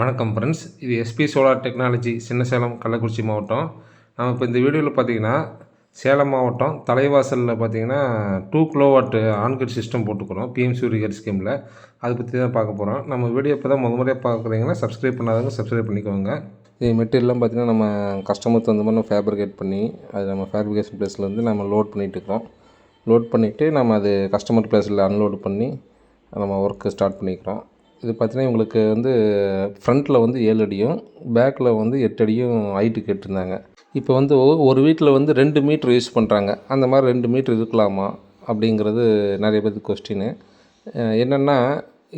வணக்கம் ஃப்ரெண்ட்ஸ் இது SP solar technology சின்ன சேலம் கள்ளக்குறிச்சி மாவட்டம். நம்ம இப்போ இந்த வீடியோவில் பார்த்தீங்கன்னா சேலம் மாவட்டம் தலைவாசலில் பார்த்தீங்கன்னா two kilowatt on grid system போட்டுக்கிறோம் பிஎம் சூரியகர் ஸ்கீமில் அதை பற்றி தான் பார்க்க போகிறோம் நம்ம வீடியோ இப்போ தான் முத முறையாக பார்க்குறீங்கன்னா சப்ஸ்கிரைப் பண்ணாதவங்க சப்ஸ்கிரைப் பண்ணிக்கோங்க. இது மெட்டீரியல்லாம் பார்த்தீங்கன்னா நம்ம கஸ்டமருக்கு தகுந்த மாதிரி நம்ம ஃபேப்ரிகேட் பண்ணி அது நம்ம ஃபேப்ரிகேஷன் ப்ளேஸில் வந்து நம்ம லோட் பண்ணிகிட்டு இருக்கிறோம். லோட் பண்ணிவிட்டு நம்ம அது கஸ்டமர் ப்ளேஸில் அன்லோடு பண்ணி நம்ம ஒர்க்கு ஸ்டார்ட் பண்ணிக்கிறோம். இது பார்த்தீங்கன்னா இவங்களுக்கு வந்து ஃப்ரண்ட்டில் வந்து ஏழு அடியும் பேக்கில் வந்து எட்டு அடியும் ஹைட்டு கேட்டிருந்தாங்க. இப்போ வந்து ஒரு வீட்டில் வந்து ரெண்டு மீட்ரு யூஸ் பண்ணுறாங்க அந்த மாதிரி ரெண்டு மீட்ரு இருக்கலாமா? அப்படிங்கிறது நிறைய பேருக்கு கொஸ்டின் என்னென்னா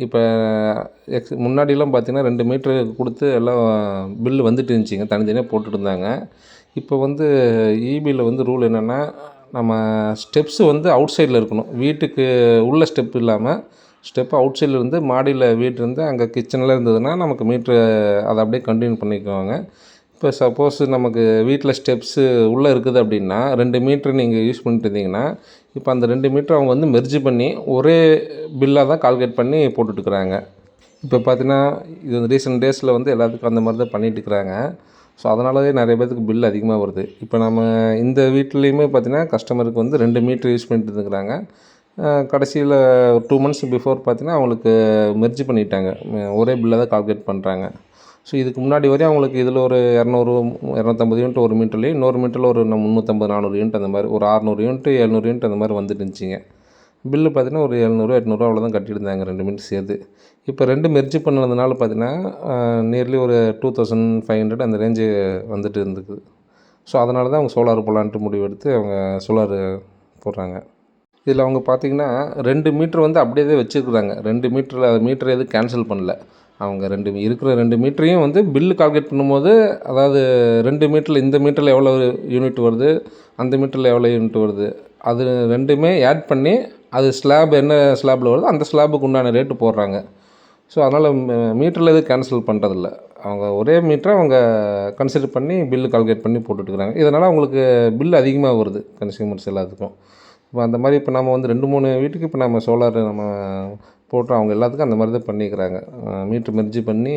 இப்போ எக்ஸ் முன்னாடிலாம் பார்த்தீங்கன்னா ரெண்டு மீட்ரு கொடுத்து எல்லாம் பில்லு வந்துட்டு இருந்துச்சிங்க. தனித்தனியாக போட்டுட்டு இருந்தாங்க. இப்போ வந்து இபியில் வந்து ரூல் என்னென்னா நம்ம ஸ்டெப்ஸு வந்து அவுட் சைடில் இருக்கணும். வீட்டுக்கு உள்ள ஸ்டெப் இல்லாமல் ஸ்டெப் அவுட் சைடில் இருந்து மாடியில் வீடு இருந்து அங்கே கிச்சனில் இருந்ததுன்னா நமக்கு மீட்ரு அதை அப்படியே கண்டினியூ பண்ணிக்குவாங்க. இப்போ சப்போஸ் நமக்கு வீட்டில் ஸ்டெப்ஸு உள்ளே இருக்குது அப்படின்னா ரெண்டு மீட்ரு நீங்கள் யூஸ் பண்ணிட்டு இருந்தீங்கன்னா இப்போ அந்த ரெண்டு மீட்ரு அவங்க வந்து மெர்ஜி பண்ணி ஒரே பில்லாக தான் கால்குலேட் பண்ணி போட்டுட்ருக்குறாங்க இப்போ பார்த்தீங்கன்னா இது வந்து ரீசெண்ட் டேஸில் வந்து எல்லாத்துக்கும் அந்த மாதிரி தான் பண்ணிட்டு இருக்கிறாங்க. ஸோ அதனாலவே நிறைய பேருக்கு பில் அதிகமாக வருது. இப்போ நம்ம இந்த வீட்லேயுமே பார்த்தீங்கன்னா கஸ்டமருக்கு வந்து ரெண்டு மீட்ரு யூஸ் பண்ணிட்டு இருக்கிறாங்க கடைசியில் டூ மந்த்ஸ் பிஃபோர் பார்த்தீங்கன்னா அவங்களுக்கு மெர்ஜ் பண்ணிட்டாங்க. ஒரே பில்லை தான் கால்குலேட் பண்ணுறாங்க ஸோ இதுக்கு முன்னாடி வரையும் அவங்களுக்கு இதில் ஒரு இரநூறு இரநூத்தம்பது யூனிட் ஒரு மீட்டர்லேயும் இன்னொரு மீட்டரில் ஒரு முந்நூற்றம்பது நானூறு யூனிட் அந்த மாதிரி ஒரு அறநூறு யூனிட் எழுநூறு யூனிட் அந்த மாதிரி வந்துட்டு பில்லு பார்த்தீங்கன்னா ஒரு எழுநூறு எட்நூறுவா அவ்வளோதான் கட்டியிருந்தாங்க ரெண்டு மீட்டர் சேர்த்து. இப்போ ரெண்டு மெர்ஜ் பண்ணதுனால பார்த்தீங்கன்னா நியர்லி ஒரு டூ தௌசண்ட் ஃபைவ் ஹண்ட்ரட் அந்த ரேஞ்சு வந்துட்டு இருந்துக்குது. ஸோ அதனால தான் அவங்க சோலார் போடலான்ட்டு முடிவு எடுத்து அவங்க சோலார் போடுறாங்க. இதில் அவங்க பார்த்தீங்கன்னா ரெண்டு மீட்ரு வந்து அப்படியே வச்சுருக்குறாங்க. ரெண்டு மீட்டரில் மீட்டர் எதுவும் கேன்சல் பண்ணல. அவங்க ரெண்டு இருக்கிற ரெண்டு மீட்டரையும் வந்து பில்லு கால்குலேட் பண்ணும்போது அதாவது ரெண்டு மீட்டரில் இந்த மீட்டரில் எவ்வளோ யூனிட் வருது அந்த மீட்டரில் எவ்வளோ யூனிட் வருது அது ரெண்டுமே ஆட் பண்ணி அது ஸ்லாப் என்ன ஸ்லாப்பில் வருதோ அந்த ஸ்லாபுக்கு உண்டான ரேட்டு போடுறாங்க. ஸோ அதனால் மீட்டரில் எதுவும் கேன்சல் பண்ணுறதில்ல அவங்க ஒரே மீட்டரை அவங்க கன்சிடர் பண்ணி பில்லு கால்குலேட் பண்ணி போட்டுட்டுருக்குறாங்க. இதனால் அவங்களுக்கு பில் அதிகமாக வருது கன்சியூமர்ஸ் எல்லாத்துக்கும். இப்போ அந்த மாதிரி இப்போ நம்ம வந்து ரெண்டு மூணு வீட்டுக்கு இப்போ நம்ம சோலார் நம்ம போட்டோம் அவங்க எல்லாத்துக்கும் அந்த மாதிரி தான் பண்ணிக்கிறாங்க. மீட்ரு மெர்ஜி பண்ணி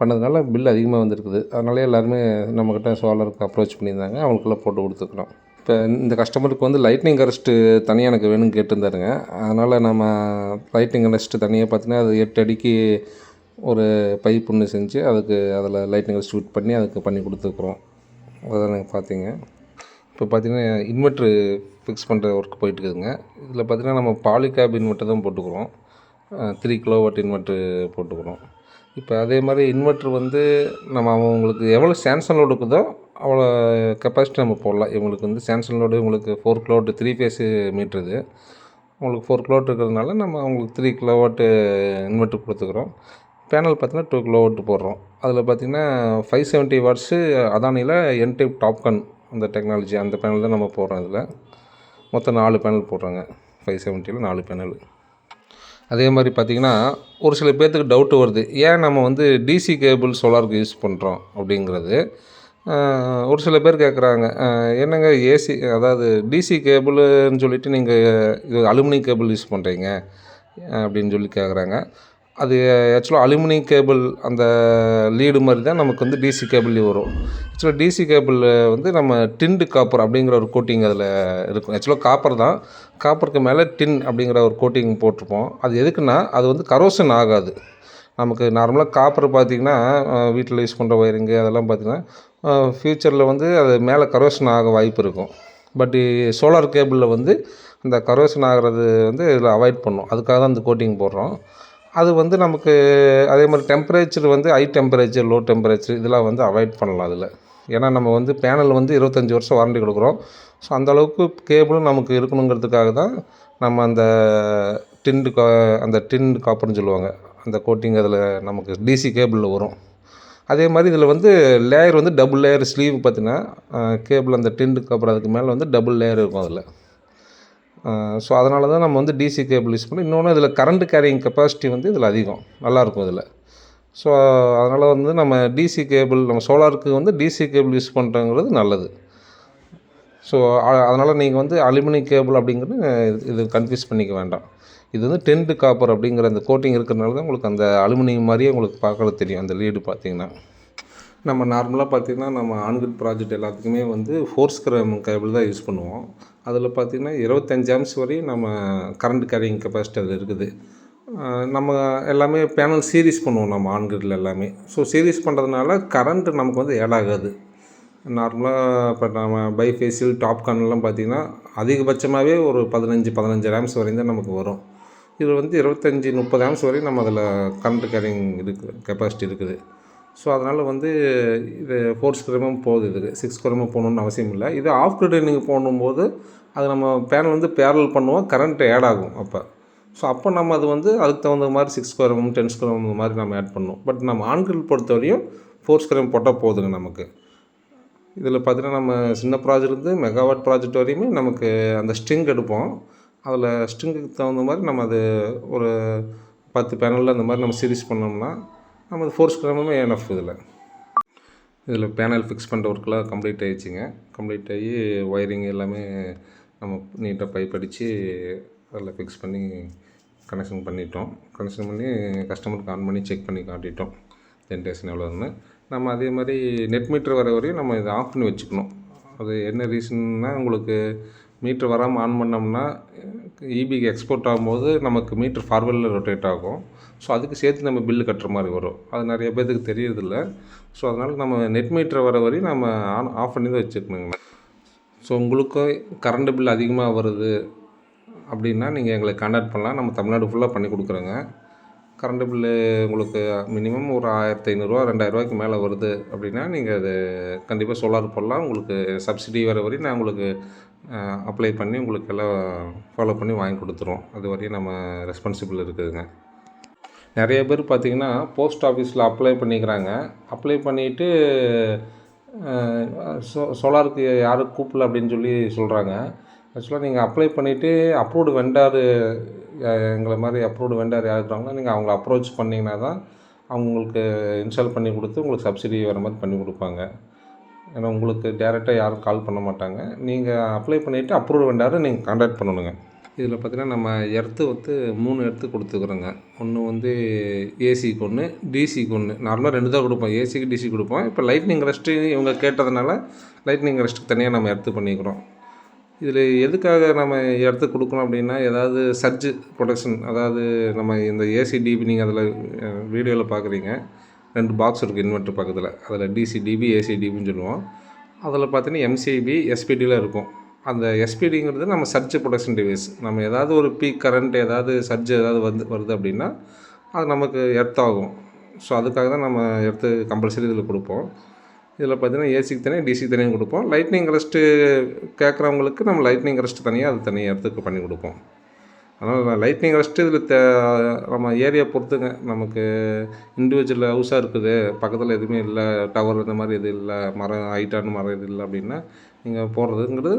பண்ணதுனால பில் அதிகமாக வந்திருக்குது. அதனாலே எல்லாருமே நம்மக்கிட்ட சோலாருக்கு அப்ரோச் பண்ணியிருந்தாங்க. அவங்களுக்குலாம் போட்டு கொடுத்துக்கிறோம் இப்போ இந்த கஸ்டமருக்கு வந்து லைட்னிங் கரஸ்ட்டு தனியாக எனக்கு வேணும்னு கேட்டிருந்தாருங்க. அதனால் நம்ம லைட்னிங் கரஸ்ட்டு தனியாக பார்த்தீங்கன்னா அது எட்டு அடிக்கு ஒரு பைப் ஒன்று செஞ்சு அதுக்கு அதில் லைட்னிங் கரஸ்ட் ஃபிட் பண்ணி அதுக்கு பண்ணி கொடுத்துருக்குறோம். அதை நீங்கள் பார்த்தீங்க. இப்போ பார்த்தீங்கன்னா இன்வெர்ட்ரு ஃபிக்ஸ் பண்ணுற ஒர்க் போயிட்டு இருக்குதுங்க இதில் பார்த்தீங்கன்னா நம்ம பாலிகேப் இன்வெர்ட்டர் தான் போட்டுக்கிறோம். த்ரீ கிலோவாட் இன்வெர்ட்ரு போட்டுக்கிறோம். இப்போ அதே மாதிரி இன்வெர்ட்ரு வந்து நம்ம அவங்களுக்கு எவ்வளோ சாம்சங் லோடு இருக்குதோ அவ்வளோ கெப்பாசிட்டி நம்ம போடலாம். இவங்களுக்கு வந்து சாம்சங் லோடு இவங்களுக்கு ஃபோர் கிலோவாட் த்ரீ ஃபேஸு மீட்ருது உங்களுக்கு ஃபோர் கிலோவாட் இருக்கிறதுனால நம்ம அவங்களுக்கு த்ரீ கிலோவாட்டு இன்வெர்ட்ரு கொடுத்துக்குறோம். பேனல் பார்த்தீங்கன்னா டூ கிலோவாட் போடுறோம். அதில் பார்த்தீங்கன்னா ஃபைவ் செவன்ட்டி வாட்ஸு அதானியில் என் டைப் டாப்கன் அந்த டெக்னாலஜி அந்த பேனல் தான் நம்ம போடுறோம் இதில். மொத்தம் நாலு பேனல் போடுறாங்க. ஃபைவ் செவன்ட்டியில் நாலு பேனல் அதே மாதிரி பார்த்தீங்கன்னா ஒரு சில பேர்த்துக்கு டவுட்டு வருது. ஏன் நம்ம வந்து டிசி கேபிள் சோலாருக்கு யூஸ் பண்ணுறோம் அப்படிங்கிறது. ஒரு சில பேர் கேட்குறாங்க என்னங்க ஏசி அதாவது டிசி கேபிள்னு சொல்லிட்டு நீங்கள் இது அலுமினியம் கேபிள் யூஸ் பண்ணுறீங்க அப்படின்னு சொல்லி கேட்குறாங்க அது ஆக்சுவலாக அலுமினியம் கேபிள் அந்த லீடு மாதிரி தான் நமக்கு வந்து டிசி கேபிள்லேயும் வரும். ஆக்சுவலாக டிசி கேபிள் வந்து நம்ம டின்டு காப்பர் அப்படிங்கிற ஒரு கோட்டிங் அதில் இருக்கும். ஆக்சுவலாக காப்பர் தான். காப்பருக்கு மேலே டின் அப்படிங்கிற ஒரு கோட்டிங் போட்டிருப்போம். அது எதுக்குன்னா அது வந்து கரோஷன் ஆகாது. நமக்கு நார்மலாக காப்பர் பார்த்திங்கன்னா வீட்டில் யூஸ் பண்ணுற ஒயரிங்கு அதெல்லாம் பார்த்திங்கன்னா ஃப்யூச்சரில் வந்து அது மேலே கரோஷன் ஆக வாய்ப்பு இருக்கும். பட் சோலார் கேபிளில் வந்து அந்த கரோஷன் ஆகிறது வந்து இதில் அவாய்ட் பண்ணும். அதுக்காக தான் அந்த கோட்டிங் போடுறோம். அது வந்து நமக்கு அதே மாதிரி டெம்பரேச்சர் வந்து ஹை டெம்பரேச்சர் லோ டெம்பரேச்சர் இதெல்லாம் வந்து அவாய்ட் பண்ணலாம் அதில். ஏன்னா நம்ம வந்து பேனல் வந்து இருபத்தஞ்சி வருஷம் வாரண்டி கொடுக்குறோம். ஸோ அந்தளவுக்கு கேபிளும் நமக்கு இருக்கணுங்கிறதுக்காக தான் நம்ம அந்த டின்டு கா அந்த டின் காப்பர்னு சொல்லுவாங்க. அந்த கோட்டிங் அதில் நமக்கு டிசி கேபிளில் வரும். அதே மாதிரி இதில் வந்து லேயர் வந்து டபுள் லேயர் ஸ்லீவ் பார்த்தீங்கன்னா கேபிள் அந்த டின்டு காப்பர் அதுக்கு மேலே வந்து டபுள் லேயர் இருக்கும் அதில். ஸோ அதனால தான் நம்ம வந்து டிசி கேபிள் யூஸ் பண்ணி இன்னொன்று இதில் கரண்ட் கேரிங் கெப்பாசிட்டி வந்து இதில் அதிகம். நல்லாயிருக்கும் இதில். ஸோ அதனால் வந்து நம்ம டிசி கேபிள் நம்ம சோலாருக்கு வந்து டிசி கேபிள் யூஸ் பண்ணுறங்கிறது நல்லது. ஸோ அதனால் நீங்கள் வந்து அலுமினியம் கேபிள் அப்படிங்கிறது இது- இது கன்ஃபியூஸ் பண்ணிக்க வேண்டாம். இது வந்து டென்ட் காப்பர் அப்படிங்கிற அந்த கோட்டிங் இருக்கிறனால தான் உங்களுக்கு அந்த அலுமினியம் மாதிரியே உங்களுக்கு பார்க்கறது தெரியும். அந்த லீடு பார்த்தீங்கன்னா. நம்ம நார்மலாக பார்த்திங்கன்னா நம்ம ஆண்கள் ப்ராஜெக்ட் எல்லாத்துக்குமே வந்து ஃபோர்ஸ் கிராம் கேபிள் தான் யூஸ் பண்ணுவோம். அதில் பார்த்திங்கன்னா இருபத்தஞ்சாம்ஸ் வரையும் நம்ம கரண்ட் கேரிங் கெப்பாசிட்டி அதில் இருக்குது. நம்ம எல்லாமே பேனல் சீரீஸ் பண்ணுவோம் நம்ம ஆண்கள் எல்லாமே. ஸோ சீரீஸ் பண்ணுறதுனால கரண்ட் நமக்கு வந்து ஏடாகாது ஆகாது. நார்மலாக இப்போ நம்ம பைஃபேஷியல் டாப் பார்த்திங்கன்னா அதிகபட்சமாகவே ஒரு பதினஞ்சு பதினஞ்சு ரேம்ஸ் வரையும் தான் நமக்கு வரும். இது வந்து இருபத்தஞ்சி முப்பது ஆம்ஸ் வரையும் நம்ம அதில் கரண்ட் கேரிங் இருக்குது கெப்பாசிட்டி இருக்குது. ஸோ அதனால் வந்து இது ஃபோர் ஸ்கிரமும் போகுது இதுக்கு சிக்ஸ் ஸ்கிரமும் போகணுன்னு அவசியம் இல்லை. இது ஆஃப் கிரிட் நீங்கள் போடும்போது அது நம்ம பேனல் வந்து பேரல் பண்ணுவோம். கரண்ட் ஆட் ஆகும் அப்போ. ஸோ அப்போ நம்ம அது வந்து அதுக்கு தகுந்த மாதிரி சிக்ஸ் ஸ்கொயரமும் டென் ஸ்கொயரும் இந்த மாதிரி நம்ம ஆட் பண்ணுவோம். பட் நம்ம ஆண்கிரில் பொறுத்தவரையும் ஃபோர் ஸ்கொயரும் போட்டால் போதுங்க நமக்கு. இதில் பார்த்தீங்கன்னா நம்ம சின்ன ப்ராஜெக்ட் இருந்து மெகாவாட் ப்ராஜெக்ட் வரையுமே நமக்கு அந்த ஸ்ட்ரிங் எடுப்போம். அதில் ஸ்ட்ரிங்குக்கு தகுந்த மாதிரி நம்ம அது ஒரு பத்து பேனலில் அந்த மாதிரி நம்ம சீரிஸ் பண்ணோம்னா நம்ம ஃபோர் ஸ்கிராமுமே எனஃப் இதில். இதில் பேனல் ஃபிக்ஸ் பண்ணுற ஒர்க்கெலாம் கம்ப்ளீட் ஆகிடுச்சிங்க கம்ப்ளீட் ஆகி ஒயரிங் எல்லாமே நம்ம நீட்டாக பைப் அடித்து அதில் ஃபிக்ஸ் பண்ணி கனெக்ஷன் பண்ணிட்டோம். கனெக்ஷன் பண்ணி கஸ்டமருக்கு ஆன் பண்ணி செக் பண்ணி காட்டிட்டோம். ஜென்ரேஷன் எவ்வளோன்னு நம்ம அதே மாதிரி நெட் மீட்டர் வர வரையும் நம்ம இதை ஆஃப் பண்ணி வச்சுக்கணும். அது என்ன ரீசன்னா உங்களுக்கு மீட்ரு வராமல் ஆன் பண்ணோம்னா இபிக்கு எக்ஸ்போர்ட் ஆகும்போது நமக்கு மீட்ரு ஃபார்வர்டில் ரொட்டேட் ஆகும். ஸோ அதுக்கு சேர்த்து நம்ம பில்லு கட்டுற மாதிரி வரும். அது நிறைய பேர்த்துக்கு தெரியறதில்ல. ஸோ அதனால் நம்ம நெட் மீட்டர் வர வரையும் நம்ம ஆன் ஆஃப் பண்ணி தான் வச்சுக்கணுங்கண்ணா ஸோ உங்களுக்கும் கரண்ட் பில் அதிகமாக வருது அப்படின்னா நீங்கள் எங்களை கான்டாக்ட் பண்ணலாம். நம்ம தமிழ்நாடு ஃபுல்லாக பண்ணி கொடுக்குறோங்க. கரண்ட் பில்லு உங்களுக்கு மினிமம் ஒரு ஆயிரத்தி ஐநூறுரூவா ரெண்டாயிரரூவாய்க்கு மேலே வருது அப்படின்னா நீங்கள் அது கண்டிப்பாக சோலார் போடலாம். உங்களுக்கு சப்சிடி வர வரையும் நான் உங்களுக்கு அப்ளை பண்ணி உங்களுக்கு எல்லாம் ஃபாலோ பண்ணி வாங்கி கொடுத்துருவோம். அது வரையும் நம்ம ரெஸ்பான்சிபிள் இருக்குதுங்க. நிறைய பேர் பார்த்திங்கன்னா போஸ்ட் ஆஃபீஸில் அப்ளை பண்ணிக்கிறாங்க. அப்ளை பண்ணிவிட்டு சோ சோலாருக்கு யாரும் கூப்பிடல அப்படின்னு சொல்லி சொல்கிறாங்க ஆக்சுவலாக நீங்கள் அப்ளை பண்ணிவிட்டு அப்ரூவ்டு வெண்டாரு எங்களை மாதிரி அப்ரூவ்டு வெண்டார் யார் இருக்காங்களோ நீங்கள் அவங்கள அப்ரோச் பண்ணிங்கன்னா தான் அவங்களுக்கு இன்ஸ்டால் பண்ணி கொடுத்து உங்களுக்கு சப்சிடி வர மாதிரி பண்ணி கொடுப்பாங்க. ஏன்னா உங்களுக்கு டேரெக்டாக யாரும் கால் பண்ண மாட்டாங்க. நீங்கள் அப்ளை பண்ணிவிட்டு அப்ரூவ் வெண்டாரை நீங்கள் கான்டாக்ட் பண்ணணுங்க. இதில் பார்த்தீங்கன்னா நம்ம எர்த்து வந்து மூணு எர்த்து கொடுத்துக்குறோங்க ஒன்று வந்து ஏசிக்கு ஒன்று டிசிக்கு ஒன்று நார்மலாக ரெண்டு தான் கொடுப்போம். ஏசிக்கு டிசி கொடுப்போம். இப்போ லைட்னிங் ரெஸ்ட்டு இவங்க கேட்டதுனால லைட்னிங் ரெஸ்ட்டுக்கு தனியாக நம்ம எர்த்து பண்ணிக்கிறோம். இதில் எதுக்காக நம்ம இடத்த கொடுக்கணும் அப்படின்னா ஏதாவது சர்ஜ் ப்ரொடக்ஷன் அதாவது நம்ம இந்த ஏசி டிபி நீங்கள் அதில் வீடியோவில் பார்க்குறீங்க. ரெண்டு பாக்ஸ் இருக்குது இன்வெர்ட்டர் பக்கத்தில். அதில் டிசி டிபி ஏசி டிபின்னு சொல்லுவோம். அதில் பார்த்தீங்கன்னா எம்சிபி எஸ்பிடியில் இருக்கும். அந்த எஸ்பிடிங்கிறது நம்ம சர்ஜ் ப்ரொடக்ஷன் டிவைஸ். நம்ம ஏதாவது ஒரு பீக் கரண்ட் ஏதாவது சர்ஜ் ஏதாவது வந்து வருது அப்படின்னா அது நமக்கு எர்த் ஆகும் ஸோ அதுக்காக தான் நம்ம எர்த்து கம்பல்சரி இதில் கொடுப்போம். இதில் பார்த்தீங்கன்னா ஏசிக்கு தனியாக டிசிக்கு தனியாக கொடுப்போம். லைட்னிங் ரெஸ்ட்டு கேட்குறவங்களுக்கு நம்ம லைட்னிங் ரெஸ்ட் தனியாக அது தனியாக இடத்துக்கு பண்ணி கொடுப்போம். அதனால் லைட்னிங் ரெஸ்ட்டு இதில் தே நம்ம ஏரியா பொறுத்துங்க. நமக்கு இண்டிவிஜுவல் ஹவுஸாக இருக்குது. பக்கத்தில் எதுவுமே இல்லை. டவர் இந்த மாதிரி எதுவும் இல்லை. மரம் ஹைட்டான மரம் எதுவும் இல்லை அப்படின்னா நீங்கள் போடுறதுங்கிறது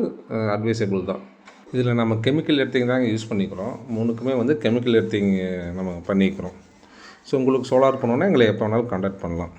அட்வைசபிள் தான். இதில் நம்ம கெமிக்கல் எர்த்திங் தாங்க யூஸ் பண்ணிக்கிறோம். மூணுக்குமே வந்து கெமிக்கல் எர்த்திங் நம்ம பண்ணிக்கிறோம். ஸோ உங்களுக்கு சோலார் பண்ணோன்னா எங்களை எப்போ வேணாலும் கான்டாக்ட் பண்ணலாம்.